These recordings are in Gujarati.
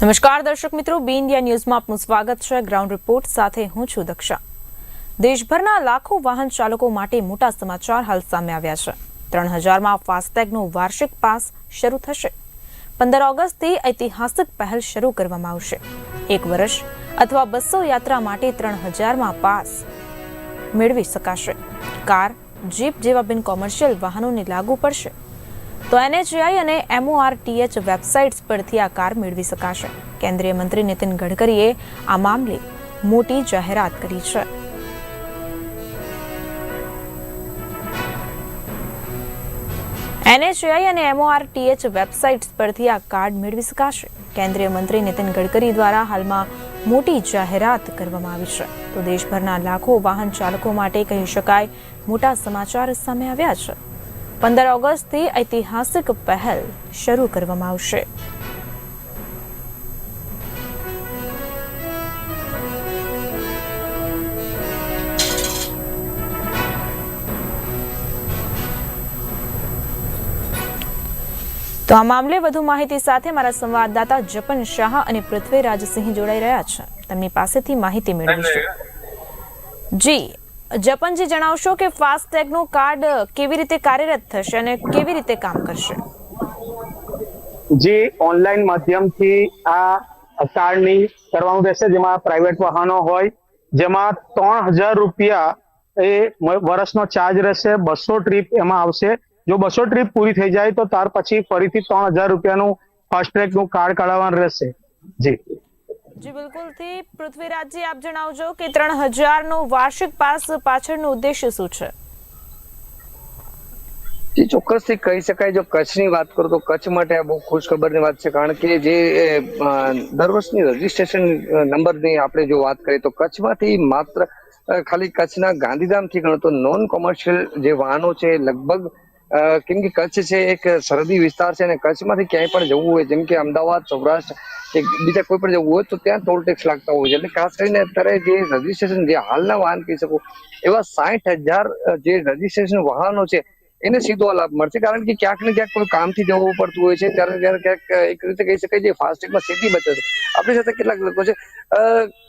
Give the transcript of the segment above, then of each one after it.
નમસ્કાર, દર્શક મિત્રો. બી ઇન્ડિયા ન્યૂઝમાં આપનું સ્વાગત છે. ગ્રાઉન્ડ રિપોર્ટ સાથે હું છું દક્ષા. દેશભરના લાખો વાહન ચાલકો માટે મોટા સમાચાર હાલ સામે આવ્યા છે. ત્રણ હજારમાં ફાસ્ટેગનો વાર્ષિક પાસ શરૂ થશે. પંદર ઓગસ્ટથી ઐતિહાસિક પહેલ શરૂ કરવામાં આવશે. એક વર્ષ અથવા બસો યાત્રા માટે ત્રણ હજારમાં પાસ મેળવી શકાશે. કાર, જીપ જેવા બિન કોમર્શિયલ વાહનોને લાગુ પડશે. તો એનએચઆઈ અને એમઓઆરટીએચ વેબસાઇટ્સ પરથી આ કાર મેળવી શકાશે. કેન્દ્રીય મંત્રી નીતિન ગડકરીએ આ મામલે મોટી જાહેરાત કરી છે. એનએચઆઈ અને એમઓઆરટીએચ વેબસાઇટ્સ પરથી આ કાર્ડ મેળવી શકાશે. કેન્દ્રીય મંત્રી નીતિન ગડકરી દ્વારા હાલમાં મોટી જાહેરાત કરવામાં આવી છે. તો દેશભરના લાખો વાહન ચાલકો માટે કહી શકાય, મોટા સમાચાર સામે આવ્યા છે. પંદર ઓગસ્ટથી ઐતિહાસિક પહેલ શરૂ કરવામાં આવશે. તો આ મામલે વધુ માહિતી સાથે મારા સંવાદદાતા જપન શાહ અને પૃથ્વીરાજસિંહ જોડાઈ રહ્યા છે. તેમની પાસેથી માહિતી મેળવીશું. જી જપનજી જણાવશો કે ફાસ્ટેગનું કાર્ડ કેવી રીતે કાર્યરત થશે અને કેવી રીતે કામ કરશે? જે ઓનલાઈન માધ્યમથી આ કાર્ડની કરવાનું રહેશે જેમાં પ્રાઇવેટ વાહનો હોય, જેમાં ત્રણ હજાર રૂપિયા એ વર્ષનો ચાર્જ રહેશે, બસો ટ્રીપ એમાં આવશે. જો બસો ટ્રીપ પૂરી થઈ જાય તો ત્યાર પછી ફરીથી ત્રણ હજાર રૂપિયાનું ફાસ્ટ ટ્રેકનું કાર્ડ કાઢવાનું રહેશે. જી. જી બિલકુલથી પૃથ્વીરાજજી, આપ જણાવજો કે ત્રણ હજારનો વાર્ષિક પાસ પાછળનો ઉદ્દેશ્ય શું છે? જી, ચોક્કસથી કહી શકાય. જો કચ્છની વાત કરું તો કચ્છ માટે આ બહુ ખુશ ખબરની વાત છે, કારણ કે જે દર વર્ષની રજીસ્ટ્રેશન નંબરની આપણે જો વાત કરીએ તો કચ્છમાંથી માત્ર ખાલી કચ્છના ગાંધીધામથી ગણો તો નોન કોમર્શિયલ જે વાહનો છે લગભગ કેમ કે કચ્છ છે એક સરહદી વિસ્તાર છે અને કચ્છમાંથી ક્યાંય પણ જવું હોય, જેમ કે અમદાવાદ, સૌરાષ્ટ્ર કે બીજા કોઈ પણ જવું હોય તો ત્યાં ટોલ ટેક્સ લાગતા હોય છે એટલે ખાસ કરીને અત્યારે જે રજીસ્ટ્રેશન જે હાલના વાહન કહી શકું એવા સાઠ હજાર જે રજીસ્ટ્રેશન વાહનો છે એને સીધો લાભ મળશે કારણ કે ક્યાંક ને ક્યાંક કોઈ કામથી જવું પડતું હોય છે ત્યારે ત્યારે ક્યાંક એક રીતે કહી શકાય છે ફાસ્ટેગમાં સીધી બચત છે આપણી સાથે કેટલાક લોકો છે અ,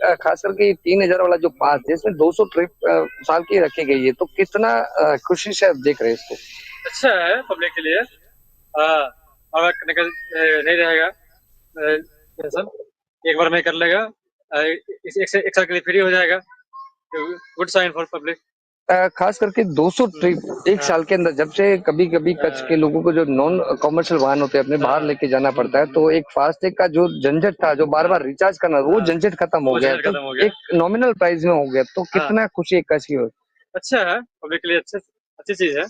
અ, खास करके ये तीन हजार वाला जो पास है इसमें 200 ट्रिप अ, साल की रखी गई है तो कितना अ, खुशी से आप देख रहे हैं इसको अच्छा है पब्लिक के लिए हाँ और निकल नहीं रहेगा टेंशन एक बार में कर लेगा। इस एक, एक साल के लिए फ्री हो जाएगा। गुड साइन फॉर पब्लिक खास करके 200 ट्रिप एक साल के अंदर जब से कभी कभी कच्छ के लोगों को जो नॉन कॉमर्शियल वाहन होते हैं अपने बाहर लेके जाना पड़ता है तो एक फास्टैग का जो झंझट था जो बार बार रिचार्ज करना वो हाँ। झंझट खत्म हो गया। हो तो गया। एक नॉमिनल प्राइस में हो गया। तो हाँ। कितना खुशी है कच्छ की हो अच्छा है। पब्लिक के लिए अच्छे अच्छी चीज़ है।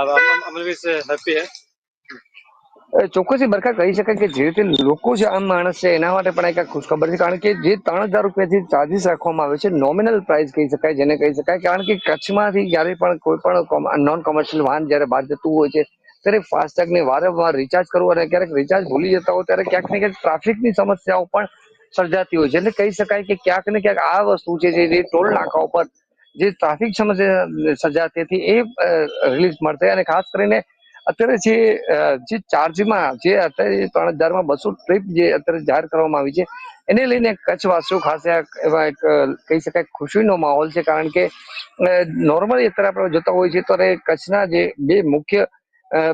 अब हम हम- हम लोग इससे हैप्पी है। ચોક્કસથી બરખા કહી શકાય કે જે રીતે લોકો છે આમ માણસ છે, એના માટે પણ એક ખુશખબર છે. કારણ કે જે ત્રણ હજાર રૂપિયાથી ચાર્જીસ રાખવામાં આવે છે નોમિનલ પ્રાઇસ કહી શકાય, જેને કહી શકાય. કારણ કે કચ્છમાંથી જ્યારે પણ કોઈ પણ નોન કોમર્શિયલ વાહન જ્યારે બહાર જતું હોય છે, ત્યારે ફાસ્ટેગ ને વારંવાર રિચાર્જ કરવું અને ક્યારેક રિચાર્જ ભૂલી જતા હોય, ત્યારે ક્યાંક ને ક્યાંક ટ્રાફિકની સમસ્યાઓ પણ સર્જાતી હોય છે. એટલે કહી શકાય કે ક્યાંક ને ક્યાંક આ વસ્તુ છે, જે ટોલ નાકા ઉપર જે ટ્રાફિક સમસ્યા સર્જાતી હતી, એ રિલીઝ મળશે. અને ખાસ કરીને અત્યારે જે જે ચાર્જમાં જે અત્યારે ત્રણ હજારમાં બસો ટ્રીપ જે અત્યારે જાહેર કરવામાં આવી છે, એને લઈને કચ્છવાસીઓ ખાસ એવા એક કહી શકાય ખુશીનો માહોલ છે. કારણ કે નોર્મલી અત્યારે આપણે જોતા હોઈએ છીએ ત્યારે કચ્છના જે બે મુખ્ય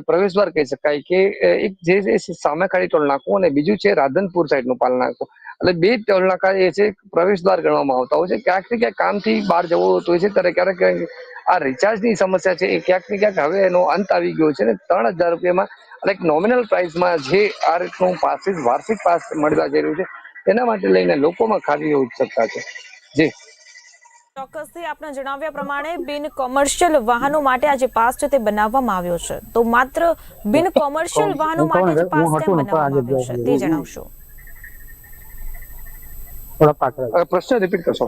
પ્રવેશદ્વાર કહી શકાય કે એક જે છે સામેખાડી ટોલ નાકું અને બીજું છે રાધનપુર સાઈડનું પાલ નાકું. એટલે બે ટોલ નાકા એ છે પ્રવેશદ્વાર ગણવામાં આવતા હોય છે. ક્યાંક ને ક્યાંક કામથી બહાર જવું હોતું હોય છે ત્યારે ક્યારેક ક્યાંક આ રિચાર્જની સમસ્યા છે એ ક્યાંક ને ક્યાંક હવે એનો અંત આવી ગયો છે ને ત્રણ હજાર રૂપિયામાં અને એક નોમિનલ પ્રાઇસમાં જે આ રીતનું પાસીસ વાર્ષિક પાસ મળવા જઈ રહ્યું છે તેના માટે લઈને લોકોમાં ખાલી ઉત્સુકતા છે. જી. ચોક્કસથી આપના જણાવ્યા પ્રમાણે બિન કોમર્શિયલ વાહનો માટે આ જે પાસ છે તે બનાવવામાં આવ્યો છે. તો માત્ર બિન કોમર્શિયલ વાહનો માટે જ પાસ કેમ બનાવવામાં આવ્યો છે. તે જણાવશો. અ, પ્રશ્ન રિપીટ કરશો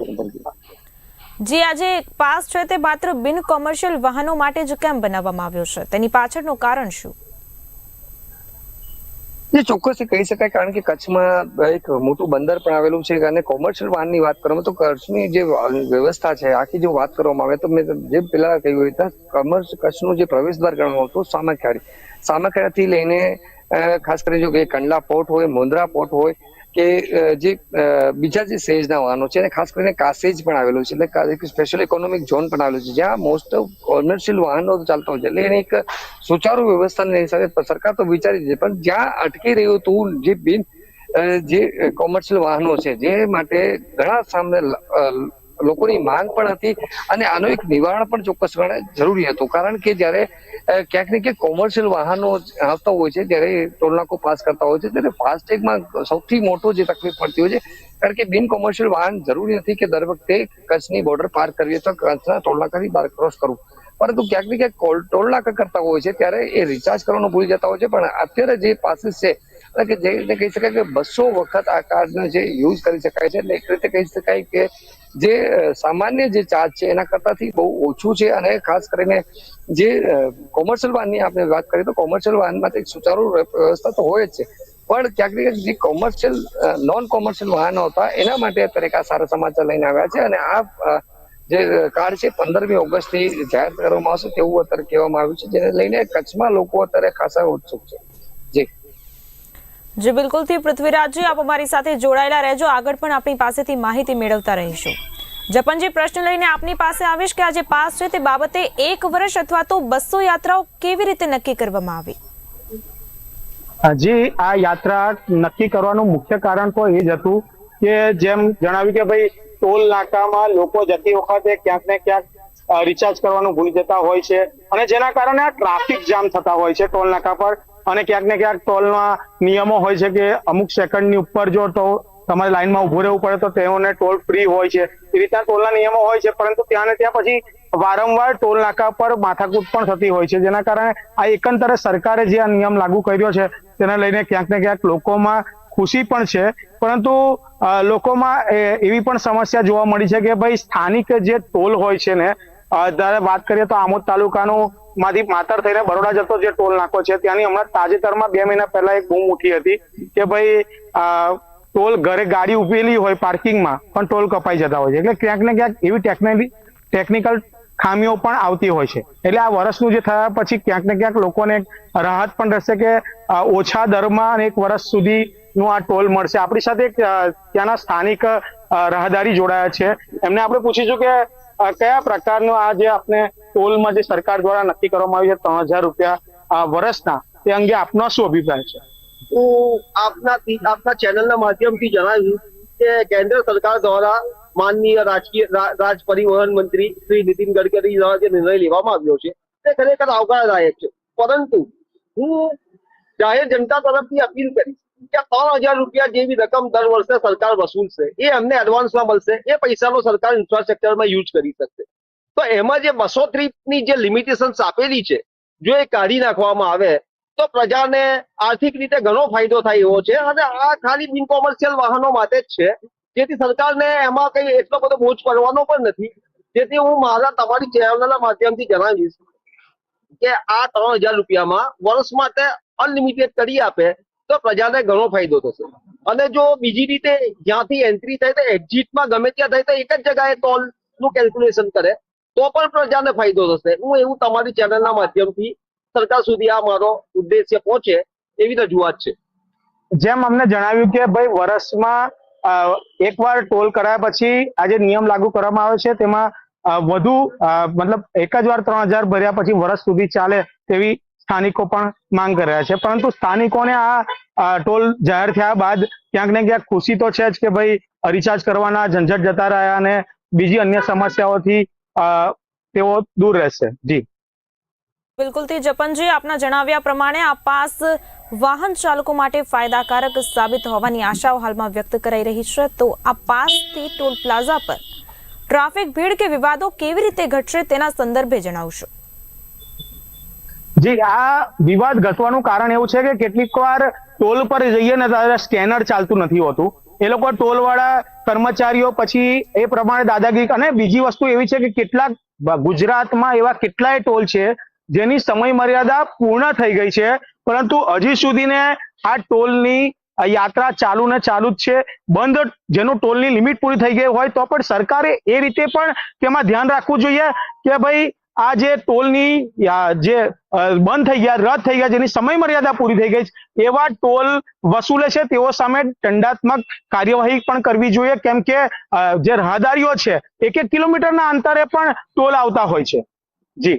જે આજે પાસ છે તે માત્ર બિન કોમર્શિયલ વાહનો માટે જ કેમ બનાવવામાં આવ્યો છે? તેની પાછળનું કારણ શું? જે ચોક્કસ કહી શકાય કારણ કે કચ્છમાં એક મોટું બંદર પણ આવેલું છે અને કોમર્શિયલ વાહનની વાત કરવામાં તો કચ્છની જે વ્યવસ્થા છે આખી જો વાત કરવામાં આવે તો મેં જે પેલા કહ્યું એ કોમર્સ કચ્છનું જે પ્રવેશ દ્વાર ગણવામાં આવતું સામાખિયાળી. થી લઈને ખાસ કરીને જો કે કંડલા પોર્ટ હોય મુન્દ્રા પોર્ટ હોય કે જે બીજા જે સેજના વાહનો છે, અને ખાસ કરીને કાસેજ પણ આવેલું છે, એટલે સ્પેશિયલ ઇકોનોમિક ઝોન પણ આવેલું છે, જ્યાં મોસ્ટ ઓફ કોમર્શિયલ વાહનો ચાલતા હોય છે, એટલે એને એક સુચારુ વ્યવસ્થાની હિસાબે સરકાર તો વિચારી છે, પણ જ્યાં અટકી રહ્યું હતું જે બિન જે કોમર્શિયલ વાહનો છે, જે માટે ઘણા સામે લોકોની માંગ પણ હતી અને આનું એક નિવારણ પણ ચોક્કસ જરૂરી હતું. કારણ કે જ્યારે ક્યાંક ને ક્યાંક કોમર્શિયલ વાહનો આવતા હોય છે ત્યારે ટોલનાકો પાસ કરતા હોય છે, ત્યારે ફાસ્ટેગમાં સૌથી મોટો જે તકલીફ પડતી હોય છે, કારણ કે બિન કોમર્શિયલ વાહન જરૂરી નથી કે દર વખતે કચ્છની બોર્ડર પાર કરવી તો કચ્છના ટોલનાકાથી બહાર ક્રોસ કરવું પરંતુ ક્યાંક ને ક્યાંક ટોલનાકા કરતા હોય છે, ત્યારે એ રિચાર્જ કરવાનું ભૂલી જતા હોય છે, પણ અત્યારે જે પાસીસ છે કે જે રીતે કહી શકાય કે બસો વખત આ કાર્ડનો જે યુઝ કરી શકાય છે, એટલે એક રીતે કહી શકાય કે જે સામાન્ય જે ચાર્જ છે, એના કરતાથી બહુ ઓછું છે અને ખાસ કરીને જે કોમર્શિયલ વાહનની આપણે વાત કરીએ તો કોમર્શિયલ વાહનમાં તો એક સુચારુ વ્યવસ્થા તો હોય જ છે. પણ ક્યાંક જે કોમર્શિયલ નોન કોમર્શિયલ વાહનો હતા, એના માટે અત્યારે આ સારા સમાચાર લઈને આવ્યા છે અને આ જે કાર્ડ છે પંદરમી ઓગસ્ટથી જાહેર કરવામાં આવશે તેવું અત્યારે કહેવામાં આવ્યું છે, જેને લઈને કચ્છમાં લોકો અત્યારે ખાસા ઉત્સુક છે. જી બિલકુલથી પૃથ્વીરાજજી આપ અમારી સાથે જોડાયેલા રહેજો. આગળ પણ આપણી પાસેથી માહિતી મેળવતા રહીશું. જપનજી, પ્રશ્ન લઈને આપની પાસે આવીશ કે આ પાસ છે તે બાબતે એક વર્ષ અથવા તો બસો યાત્રાઓ કેવી રીતે નક્કી કરવામાં આવી? હજી આ યાત્રા નક્કી કરવાનું મુખ્ય કારણ તો એ જ હતું કે જેમ જણાવ્યું કે ભાઈ, ટોલ નાકામાં લોકો જતી વખતે ક્યાંક ને ક્યાંક રિચાર્જ કરવાનું ભૂલી જતા હોય છે. અને જેના કારણે આ ટ્રાફિક જામ થતા હોય છે ટોલ નાકા પર. અને ક્યાંક ને ક્યાંક ટોલના નિયમો હોય છે કે અમુક સેકન્ડની ઉપર જો તો તમારે લાઈનમાં ઉભું રહેવું પડે તો તેઓને ટોલ ફ્રી હોય છે. એ રીતના ટોલના નિયમો હોય છે, પરંતુ ત્યાં ને ત્યાં પછી વારંવાર ટોલ નાકા પર માથાકૂટ પણ થતી હોય છે. જેના કારણે આ એકંદરે સરકારે જે આ નિયમ લાગુ કર્યો છે, તેને લઈને ક્યાંક ને ક્યાંક લોકોમાં ખુશી પણ છે. પરંતુ લોકોમાં એવી પણ સમસ્યા જોવા મળી છે કે ભાઈ સ્થાનિક જે ટોલ હોય છે ને વાત કરીએ તો આમોદ તાલુકાનું માંથી માતર થઈને બરોડા જતો જે ટોલ નાકો છે, ત્યાંની હમણાં તાજેતરમાં બે મહિના પહેલા એક બૂમ ઉઠી હતી કે ભાઈ ટોલ ઘરે ગાડી ઉભેલી હોય પાર્કિંગમાં, પણ ટોલ કપાઈ જતા હોય છે. એટલે ક્યાંક ને ક્યાંક એવી ટેકનિકલ ટેકનિકલ ખામીઓ પણ આવતી હોય છે. એટલે આ વર્ષનું જે થયા પછી ક્યાંક ને ક્યાંક લોકોને રાહત પણ રહેશે કે ઓછા દરમાં અને એક વર્ષ સુધીનું આ ટોલ મળશે. આપણી સાથે ત્યાંના સ્થાનિક રાહદારી જોડાયા છે. એમને આપણે પૂછીશું કે કયા પ્રકારનો આ જે આપણે ટોલમાં જે સરકાર દ્વારા નક્કી કરવામાં આવ્યું છે ત્રણ હજાર રૂપિયા વર્ષના, તે અંગે આપનો શું અભિપ્રાય છે? હું આપના આપના ચેનલના માધ્યમથી જણાવ્યું કે કેન્દ્ર સરકાર દ્વારા માનનીય રાજકીય રાજ પરિવહન મંત્રી શ્રી નીતિન ગડકરી દ્વારા જે નિર્ણય લેવામાં આવ્યો છે, તે ખરેખર આવકારદાયક છે. પરંતુ હું જાહેર જનતા તરફથી અપીલ કરીશ કે ત્રણ હજાર રૂપિયા જેવી રકમ દર વર્ષે સરકાર વસૂલશે, એ અમને એડવાન્સમાં મળશે, એ પૈસાનો સરકાર ઇન્ફ્રાસ્ટ્રક્ચરમાં યુઝ કરી શકશે. તો એમાં જે બસો ની જે લિમિટેશન્સ આપેલી છે, જો એ કાઢી નાખવામાં આવે, તો પ્રજાને આર્થિક રીતે ઘણો ફાયદો થાય એવો છે. અને આ ખાલી બિન કોમર્શિયલ વાહનો માટે જ છે. જેથી સરકારને એમાં કઈ એટલો બધો બોજ પડવાનો પણ નથી. જેથી હું મારા તમારી ચેનલના માધ્યમથી જણાવીશ કે આ ત્રણ હજાર રૂપિયામાં વર્ષ માટે અનલિમિટેડ કરી આપે, તો પ્રજાને ઘણો ફાયદો થશે. અને જો બીજી રીતે જ્યાંથી એન્ટ્રી થાય તો એક્ઝિટમાં ગમે ત્યાં થાય તો એક જ જગાએ ટોલનું કેલ્ક્યુલેશન કરે. તો પણ પ્રજાને ફાયદો થશે. હું એવું તમારી ચેનલના માધ્યમથી સરકાર સુધી આ મારો ઉદ્દેશ્ય પહોંચે એવી રજૂઆત છે. જેમ અમને જણાવ્યું કે ભાઈ વર્ષમાં એકવાર ટોલ કરાયા પછી આ જે નિયમ લાગુ કરવામાં આવે છે તેમાં વધુ મતલબ એક જ વાર ત્રણ હજાર ભર્યા પછી વર્ષ સુધી ચાલે તેવી સ્થાનિકો પણ માંગ કરી રહ્યા છે. પરંતુ સ્થાનિકોને આ ટોલ જાહેર થયા બાદ ક્યાંક ને ક્યાંક ખુશી તો છે જ કે ભાઈ રિચાર્જ કરવાના, ઝંઝટ જતા રહ્યા અને બીજી અન્ય સમસ્યાઓથી તેઓ દૂર રહેશે. જી. બિલકુલથી જપનજી આપના જણાવ્યા પ્રમાણે આ પાસ વાહન ચાલકો માટે ફાયદાકારક સાબિત હોવાની આશાઓ હાલમાં વ્યક્ત કરાઈ રહી છે. તો આ પાસથી ટોલ પ્લાઝા પર ટ્રાફિક ભીડ કે વિવાદો કેવી રીતે ઘટશે તેના સંદર્ભે જણાવશો. જી આ વિવાદ ઘટવાનું કારણ એવું છે કે કેટલીક વાર ટોલ પર જઈએ ને ત્યારે સ્કેનર ચાલતું નથી હોતું. એ લોકો ટોલ વાળા કર્મચારીઓ, પછી એ પ્રમાણે દાદાગીરી અને બીજી વસ્તુ એવી છે કે કેટલાક ગુજરાતમાં એવા કેટલાય ટોલ છે જેની સમય મર્યાદા પૂર્ણ થઈ ગઈ છે, પરંતુ હજી સુધીને આ ટોલની યાત્રા ચાલુ ને ચાલુ જ છે. બંધ જેનું ટોલની લિમિટ પૂરી થઈ ગઈ હોય તો પણ સરકારે એ રીતે પણ તેમાં ધ્યાન રાખવું જોઈએ કે ભાઈ આ જે ટોલની જે બંધ થઈ ગયા રદ થઈ ગયા જેની સમય મર્યાદા પૂરી થઈ ગઈ છે એવા ટોલ વસૂલે છે તેઓ સામે દંડાત્મક કાર્યવાહી પણ કરવી જોઈએ કેમ કે જે રાહદારીઓ છે એક એક કિલોમીટરના અંતરે પણ ટોલ આવતા હોય છે. જી.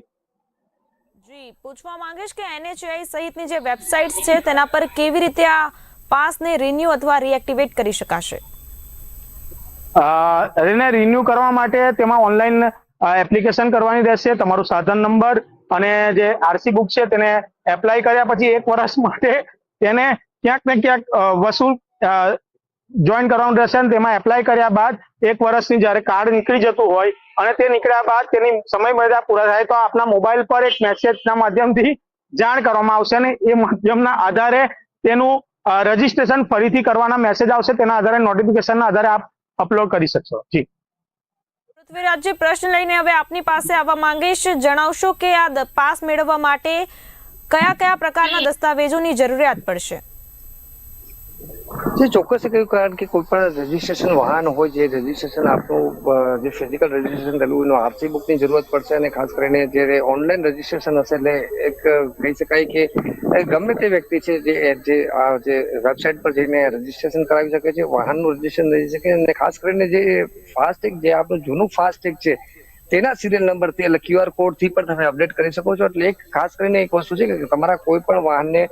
જી પૂછવા માંગીશ કે એનએચઆઈ સહિતની જે વેબસાઇટ્સ છે તેના પર કેવી રીતે આ પાસને રિન્યુ અથવા રીએક્ટિવેટ કરી શકાશે? અ, એને રિન્યુ કરવા માટે તેમાં ઓનલાઈન એપ્લિકેશન કરવાની રહેશે, તમારું સાધન નંબર અને જે આરસી બુક છે તેને એપ્લાય કર્યા પછી એક વર્ષ માટે તેને ક્યાંક ને ક્યાંક વસૂલ જોઈન કરવાનું રહેશે અને તેમાં એપ્લાય કર્યા બાદ એક વર્ષની જ્યારે કાર્ડ નીકળી જતું હોય અને તે નીકળ્યા બાદ તેની સમય મર્યાદા પૂરા થાય તો આપના મોબાઈલ પર એક મેસેજના માધ્યમથી જાણ કરવામાં આવશે અને એ માધ્યમના આધારે તેનું રજીસ્ટ્રેશન ફરીથી કરવાના મેસેજ આવશે. તેના આધારે નોટિફિકેશનના આધારે આપ અપલોડ કરી શકશો. જી. પૃથ્વીરાજજી પ્રશ્ન લઈને હવે આપની પાસે આવવા માંગીશ. જણાવશો કે આ પાસ મેળવવા માટે કયા કયા પ્રકારના દસ્તાવેજોની જરૂરિયાત પડશે? જે ચોક્કસ કહ્યું કારણ કે કોઈ પણ રજીસ્ટ્રેશન વાહન હોય જે રજીસ્ટ્રેશન આપનું જે ફિઝિકલ રજીસ્ટ્રેશન કરવું એનું આરસી બુકની જરૂરત પડશે અને ખાસ કરીને જ્યારે ઓનલાઈન રજીસ્ટ્રેશન હશે એટલે એક કહી શકાય કે ગમે તે વ્યક્તિ છે જે જે આ જે વેબસાઇટ પર જઈને રજીસ્ટ્રેશન કરાવી શકે છે, વાહનનું રજીસ્ટ્રેશન કરી શકે અને ખાસ કરીને જે ફાસ્ટેગ જે આપણું જૂનું ફાસ્ટેગ છે, તેના સિરિયલ નંબર એટલે ક્યુઆર કોડથી પણ તમે અપડેટ કરી શકો છો. એટલે એક ખાસ કરીને એક વસ્તુ છે કે તમારા કોઈ પણ વાહનને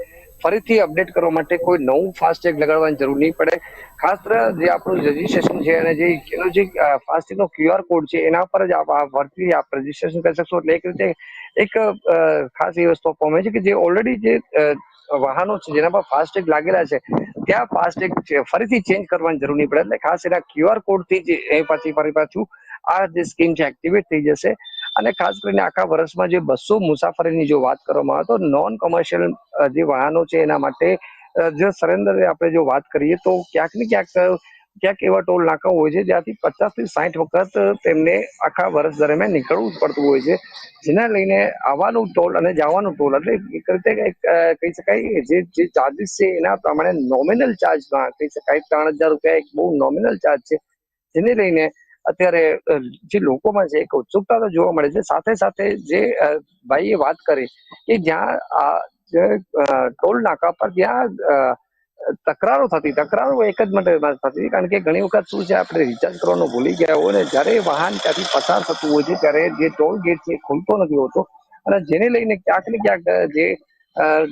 ફરીથી અપડેટ કરવા માટે કોઈ નવું ફાસ્ટેગ લગાડવાની જરૂર નહીં પડે. ખાસ જે આપણું રજીસ્ટ્રેશન છે અને જે એનો જે ફાસ્ટેગ નો ક્યુઆર કોડ છે, એના પર જ આપ ફરીથી આપ રજીસ્ટ્રેશન કરી શકશો. એટલે એક રીતે એક ખાસ એ વસ્તુ આપવામાં છે કે જે ઓલરેડી જે વાહનો છે, જેના પર ફાસ્ટેગ લાગેલા છે, ત્યાં ફાસ્ટેગ ફરીથી ચેન્જ કરવાની જરૂર નહીં પડે. એટલે ખાસ એના ક્યુઆર કોડથી જ એ પાછી ફરી પાછું આ જે સ્કીમ છે એક્ટિવેટ થઈ જશે. અને ખાસ કરીને આખા વર્ષમાં જે બસો મુસાફરીની જો વાત કરવામાં આવે તો નોન કોમર્શિયલ જે વાહનો છે એના માટે જો સરેન્ડર આપણે જો વાત કરીએ તો ક્યાંક ને ક્યાંક ક્યાંક એવા ટોલ નાકા હોય છે જ્યાંથી પચાસથી સાઠ વખત તેમને આખા વર્ષ દરમિયાન નીકળવું પડતું હોય છે. જેના લઈને આવવાનું ટોલ અને જવાનું ટોલ એટલે એક રીતે કહી શકાય જે જે ચાર્જીસ છે એના પ્રમાણે નોમિનલ ચાર્જ કહી શકાય. ત્રણ હજાર રૂપિયા એક બહુ નોમિનલ ચાર્જ છે. જેને લઈને અત્યારે જે લોકોમાં છે એક ઉત્સુકતા તો જોવા મળે છે સાથે સાથે જે ભાઈએ વાત કરી કે જ્યાં આ ટોલ નાકા પર જ્યાં તકરારો થતી તકરારો એક જ માટે થતી કારણ કે ઘણી વખત શું છે આપણે રિચાર્જ કરવાનું ભૂલી ગયા હોય ને જ્યારે વાહન ત્યાંથી પસાર થતું હોય છે ત્યારે જે ટોલ ગેટ છે એ ખુલતો નથી હોતો. અને જેને લઈને ક્યાંક ને ક્યાંક જે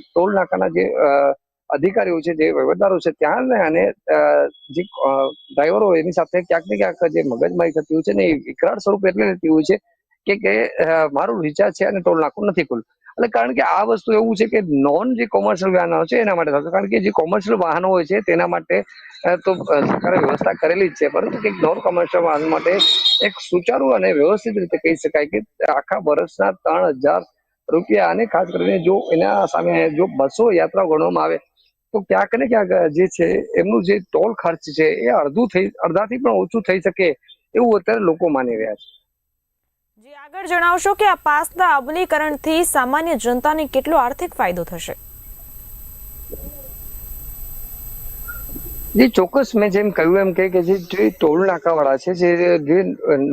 ટોલ નાકાના જે અ, અધિકારીઓ છે, જે વહીવટદારો છે, ત્યાં ને અને જે ડ્રાઈવરો એની સાથે ક્યાંક ને ક્યાંક જે મગજમારી થતી હોય છે ને એ વિકરાળ સ્વરૂપ એટલે લેતી હોય છે કે કે મારું રિચાર્જ છે અને ટોલ નાખું નથી ખુલ્લું. એટલે કારણ કે આ વસ્તુ એવું છે કે નોન જે કોમર્શિયલ વાહનો છે એના માટે થતું કારણ કે જે કોમર્શિયલ વાહનો હોય છે તેના માટે તો સરકારે વ્યવસ્થા કરેલી જ છે. પરંતુ કે નોન કોમર્શિયલ વાહન માટે એક સુચારુ અને વ્યવસ્થિત રીતે કહી શકાય કે આખા વર્ષના ત્રણ હજાર રૂપિયા અને ખાસ કરીને જો એના સામે જો બસો યાત્રા ગણવામાં આવે તો ક્યાંક ને ક્યાંક જે છે, એમનું જે ટોલ ખર્ચ છે, એ અડધું થઈ, અડધાથી પણ ઓછું થઈ શકે એવું અત્યારે લોકો માની રહ્યા છે. જી, આગળ જણાવશો કે આ પાસના અમલીકરણથી સામાન્ય જનતાને કેટલો આર્થિક ફાયદો થશે? જે, ચોક્કસ. મેં જેમ કહ્યું એમ કે કે જે ટોલ નાકાવાળા છે, જે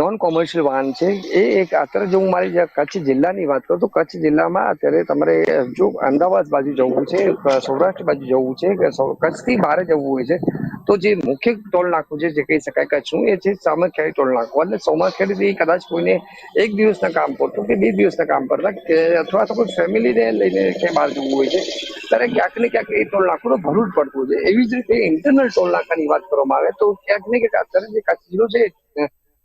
નોન કોમર્શિયલ વાહન છે, એ એક અત્યારે જો હું મારી કચ્છ જિલ્લાની વાત કરું તો કચ્છ જિલ્લામાં અત્યારે તમારે જો અમદાવાદ બાજુ જવું છે સૌરાષ્ટ્ર બાજુ જવું છે, કે કચ્છથી બહાર જવું હોય છે, તો જે મુખ્ય ટોલ નાકું છે, જે કહી શકાય કચ્છનું એ છે સામખિયાળી ટોલ નાકું. એટલે સામખિયાળીથી કદાચ કોઈને એક દિવસના કામ પડતું કે બે દિવસના કામ પડતા કે અથવા તો કોઈ ફેમિલીને લઈને ક્યાંય બહાર જવું હોય છે, ત્યારે ક્યાંક ને ક્યાંક એ ટોલ નાકું ભરવું જ પડતું છે. એવી જ રીતે ઇન્ટરનલ ટોલ નાકાની વાત કરવામાં આવે તો ક્યાંક ને ક્યાંક અત્યારે જે કચ્છ જિલ્લો છે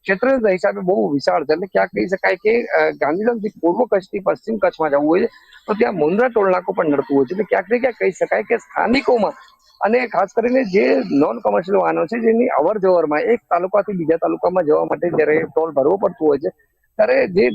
ક્ષેત્રના હિસાબે બહુ વિશાળ છે. એટલે ક્યાંક કહી શકાય કે ગાંધીધામથી પૂર્વ કચ્છથી પશ્ચિમ કચ્છમાં જવું હોય તો ત્યાં મુન્દ્રા ટોલ પણ નડતું હોય છે. એટલે ક્યાંક ને ક્યાંક કહી શકાય કે સ્થાનિકોમાં અને ખાસ કરીને જે નોન કોમર્શિયલ વાહનો છે, જેની અવર જવરમાં એક તાલુકાથી બીજા તાલુકામાં જવા માટે જ્યારે ટોલ ભરવો પડતું હોય છે, ત્યારે જે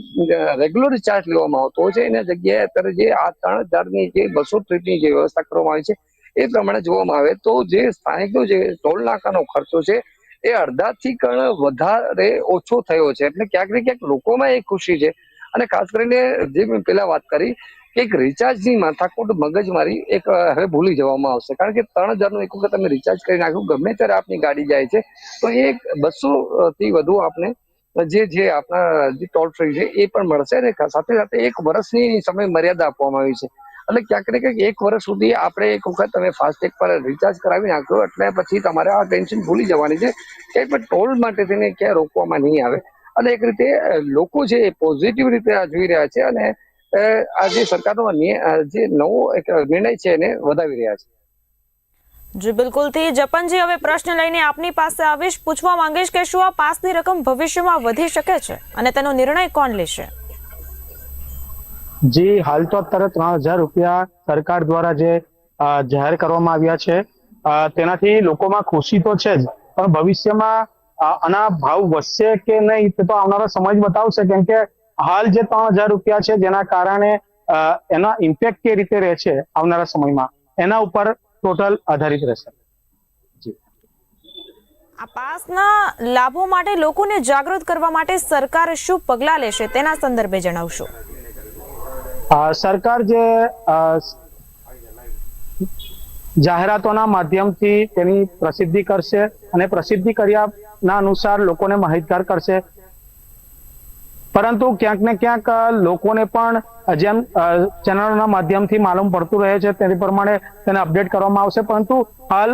રેગ્યુલર ચાર્જ લેવામાં આવતો હોય છે, એના જગ્યાએ અત્યારે જે આ ત્રણ હજારની જે બસો ટ્રીપની જે વ્યવસ્થા કરવામાં આવી છે એ પ્રમાણે જોવામાં આવે તો જે સ્થાનિકનો જે ટોલ નાકાનો ખર્ચો છે, એ અડધાથી પણ વધારે ઓછો થયો છે. એટલે ક્યાંક ને ક્યાંક લોકોમાં એ ખુશી છે. અને ખાસ કરીને જે મેં પેલા વાત કરી કે એક રિચાર્જની માથાકૂટ મગજમારી એક હવે ભૂલી જવામાં આવશે. કારણ કે ત્રણ હજારનું એક વખત તમે રિચાર્જ કરી નાખ્યું. ગમે ત્યારે આપની ગાડી જાય છે, તો એ બસો થી વધુ આપને જે જે આપણા જે ટોલ ફ્રી છે એ પણ મળશે અને સાથે સાથે એક વર્ષની સમય મર્યાદા આપવામાં આવી છે. એટલે ક્યાંક ને ક્યાંક એક વર્ષ સુધી આપણે એક વખત તમે ફાસ્ટેગ પર રિચાર્જ કરાવી નાખ્યો, એટલે પછી તમારે આ ટેન્શન ભૂલી જવાની છે. ક્યાંય પણ ટોલ માટે તેને ક્યાંય રોકવામાં નહીં આવે. અને એક રીતે લોકો છે એ પોઝિટિવ રીતે આ જોઈ રહ્યા છે અને આ જે સરકારનો જે નવો એક નિર્ણય છે એને વધાવી રહ્યા છે. જી બિલકુલથી જપનજી, હવે પ્રશ્ન લઈને આપની પાસે આવીશ. પૂછવા માંગીશ કે શું આ પાસની રકમ ભવિષ્યમાં વધી શકે છે? અને તેનો નિર્ણય કોણ લેશે? જી હાલ તો અત્યારે ત્રણ હજાર રૂપિયા સરકાર દ્વારા જે જાહેર કરવામાં આવ્યા છે તેનાથી લોકોમાં ખુશી તો છે જ, પણ ભવિષ્યમાં આના ભાવ વધશે કે નહીં તે તો આવનારો સમય બતાવશે, કેમ કે હાલ જે ત્રણ હજાર રૂપિયા છે જેના કારણે એના ઇમ્પેક્ટ કે રીતે રહે છે આવનારા સમયમાં, એના ઉપર ટોટલ આધારિત રહેશે. આ પાસના લાભો માટે લોકોને જાગૃત કરવા માટે સરકાર શું પગલાં લેશે તેના સંદર્ભે જણાવશો. સરકાર જે જાહેરાતોના માધ્યમથી તેની પ્રસિદ્ધિ કરશે અને પ્રસિદ્ધિ કર્યાના અનુસાર લોકોને માહિતગાર કરશે. પરંતુ ક્યાંક ને ક્યાંક લોકોને પણ જેમ ચેનલોના માધ્યમથી માલુમ પડતું રહે છે તે પ્રમાણે તેને અપડેટ કરવામાં આવશે. પરંતુ હાલ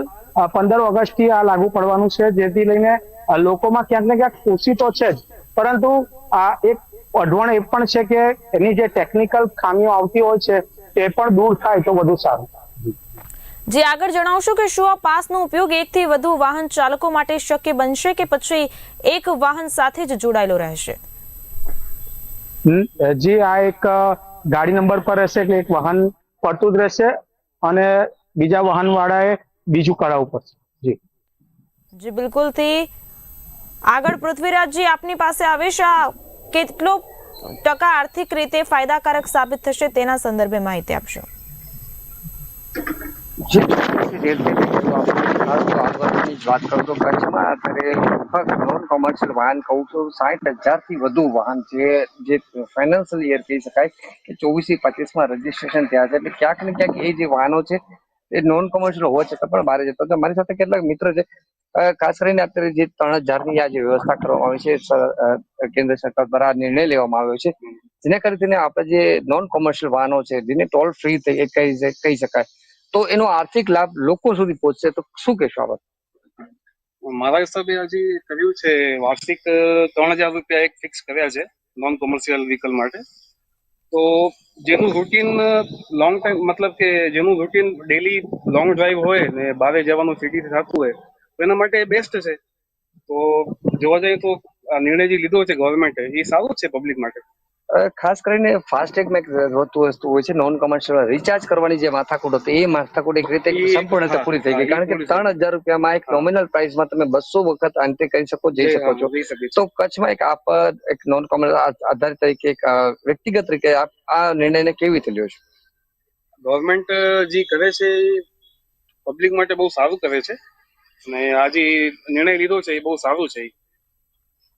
પંદર ઓગસ્ટથી આ લાગુ પડવાનું છે, જેથી લઈને લોકોમાં ક્યાંક ને ક્યાંક ખુશી તો છે જ. પરંતુ આ એક અઢવણ એ પણ છે કે એની જે ટેકનિકલ ખામીઓ આવતી હોય છે તે પણ દૂર થાય તો વધુ સારું. જે આગળ જણાવશો કે શું આ પાસનો ઉપયોગ એકથી વધુ વાહન ચાલકો માટે શક્ય બનશે કે પછી એક વાહન સાથે જ જોડાયેલો રહેશે? જી આ એક ગાડી નંબર પર રહેશે કે એક વાહન પડતું જ રહેશે અને બીજા વાહન વાળાએ બીજું કરાવવું પડશે. જી. જી બિલકુલથી. આગળ પૃથ્વીરાજજી આપની પાસે આવીશ આ કેટલો ટકા આર્થિક રીતે ફાયદાકારક સાબિત થશે તેના સંદર્ભે માહિતી આપશો. વાહન કહું તો સાઠ હજારથી વધુ વાહન જે જે યર કહી શકાય કે ચોવીસ પચીસમાં રજીસ્ટ્રેશન થયા છે. એટલે ક્યાંક ને ક્યાંક એ જે વાહનો છે, એ નોન કોમર્શિયલ હોવા છતાં પણ બહાર જતા. તો મારી સાથે કેટલાક મિત્ર છે ખાસ કરીને અત્યારે જે ત્રણ હજારની આ જે વ્યવસ્થા કરવામાં આવી છે કેન્દ્ર સરકાર દ્વારા નિર્ણય લેવામાં આવ્યો છે, જેના કરીને આપણે જે નોન કોમર્શિયલ વાહનો છે, જેને ટોલ ફ્રી કહી કહી શકાય. તો એનો આર્થિક લાભ લોકો સુધી પહોંચશે તો શું કહેશો આ મારા હિસાબે હજી કર્યું છે, વાર્ષિક ત્રણ હજાર રૂપિયા એક ફિક્સ કર્યા છે નોન કોમર્શિયલ વ્હીકલ માટે. તો જેનું રૂટીન લોંગ ટાઈમ મતલબ કે જેનું રૂટીન ડેલી લોંગ ડ્રાઈવ હોય ને બારે જવાનું સિટીથી થતું હોય એના માટે બેસ્ટ છે. તો જોવા જઈએ તો આ નિર્ણય જે લીધો છે ગવર્મેન્ટે એ સારું છે પબ્લિક માટે. ખાસ કરીને ફાસ્ટેગમાં એક વધુ વસ્તુ હોય છે નોન કોમર્શિયલ રિચાર્જ કરવાની જે માથાકૂટ હતી એ માથાકૂટ એક રીતે સંપૂર્ણ રીતે પૂરી થઈ ગઈ. કારણ કે ત્રણ હજાર રૂપિયામાં એક નોમિનલ પ્રાઇસમાં તમે બસો વખત અંતે કરી શકો જઈ શકો છો. તો કચ્છમાં એક આપ એક નોન કોમર્શિયલ આધારિત તરીકે એક વ્યક્તિગત રીતે આપ આ નિર્ણયને કેવી રીતે લ્યો છો? ગવર્મેન્ટ જે કરે છે પબ્લિક માટે બહુ સારું કરે છે. અને આ જે નિર્ણય લીધો છે એ બહુ સારું છે.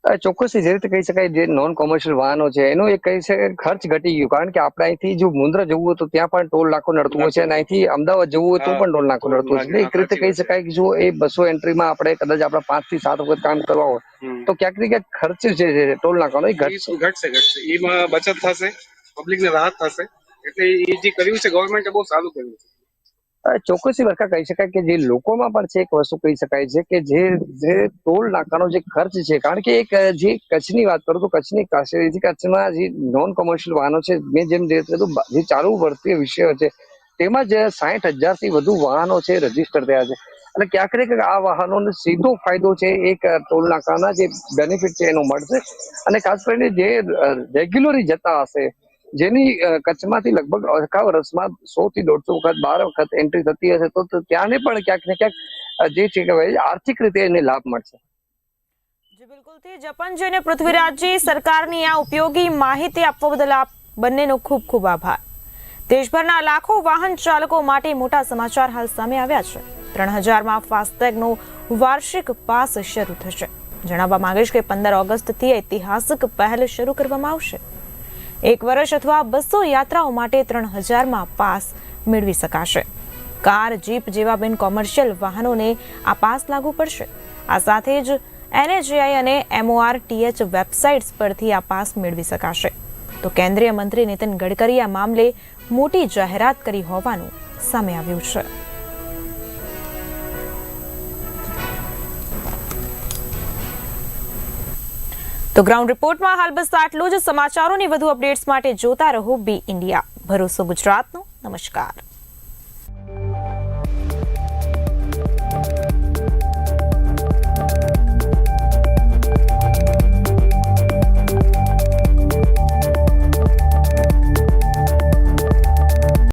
ચોક્કસ ચોક્કસથી જે રીતે કહી શકાય જે નોન કોમર્શિયલ વાહનો છે એનો એક કહી શકાય ખર્ચ ઘટી ગયો. કારણ કે આપણે અહીંથી જો મુન્દ્રા જવું હોય તો ત્યાં પણ ટોલ નાખો નડતું હોય છે અને અહીંથી અમદાવાદ જવું હોય તો પણ ટોલ નાખો નડતું હોય છે. એક રીતે કહી શકાય કે જો એ બસો એન્ટ્રીમાં આપણે કદાચ આપણે પાંચથી સાત વખત કામ કરવા હોય તો ક્યાંક ને ક્યાંક ખર્ચ છે ટોલ નાખવાનો એ ઘટશે. ઘટશે એમાં બચત થશે પબ્લિક ને રાહત થશે. એટલે એ જે કર્યું છે ગવર્મેન્ટે બહુ સારું કર્યું છે. અ, ચોક્કસથી કહી શકાય કે જે લોકોમાં પણ છે એક વસ્તુ કહી શકાય છે કે જે જે ટોલ નાકાનો જે ખર્ચ છે કારણ કે એક જે કચ્છની વાત કરું તો કચ્છની કચ્છમાં જે નોન કોમર્શિયલ વાહનો છે મેં જેમ જે ચાલુ વર્ષીય વિષયો છે તેમાં જ સાઠ હજારથી વધુ વાહનો છે રજિસ્ટર થયા છે. એટલે ક્યાંક ને આ વાહનોને સીધો ફાયદો છે એક ટોલ નાકાના જે બેનિફિટ છે એનો મળશે. અને ખાસ કરીને જે રેગ્યુલરી જતા હશે જેની કચ્છમાંથી લગભગ આખા વર્ષમાં સો થી દોઢસો વખત, બાર વખત એન્ટ્રી થતી હશે, તો ત્યાંને પણ ક્યાંક ને ક્યાંક જે છે કે આર્થિક રીતે એને લાભ મળશે. જી બિલકુલથી જપનજી અને પૃથ્વીરાજજી સરકારની આ ઉપયોગી માહિતી આપવા બદલ આપ બંનેનો ખૂબ ખૂબ આભાર. દેશભરના લાખો વાહન ચાલકો માટે મોટા સમાચાર હાલ સામે આવ્યા છે. ત્રણ હજારમાં ફાસ્ટેગનો વાર્ષિક પાસ શરૂ થશે. જણાવવા માંગીશ કે પંદર ઓગસ્ટથી ઐતિહાસિક પહેલ શરૂ કરવામાં આવશે. એક વર્ષ અથવા બસો યાત્રાઓ માટે ત્રણ હજારમાં પાસ મેળવી શકાશે. કાર, જીપ જેવા બિન કોમર્શિયલ વાહનોને આ પાસ લાગુ પડશે. આ સાથે જ એનએચઆઈ અને એમઓઆરટીએચ વેબસાઇટ્સ પરથી આ પાસ મેળવી શકાશે. તો કેન્દ્રીય મંત્રી નીતિન ગડકરીએ આ મામલે મોટી જાહેરાત કરી હોવાનું સામે આવ્યું છે. તો ગ્રાઉન્ડ રિપોર્ટમાં હાલ બસ આટલું જ. સમાચારોની વધુ અપડેટ્સ માટે જોતા રહો બી ઇન્ડિયા. ભરોસો ગુજરાતનો. નમસ્કાર.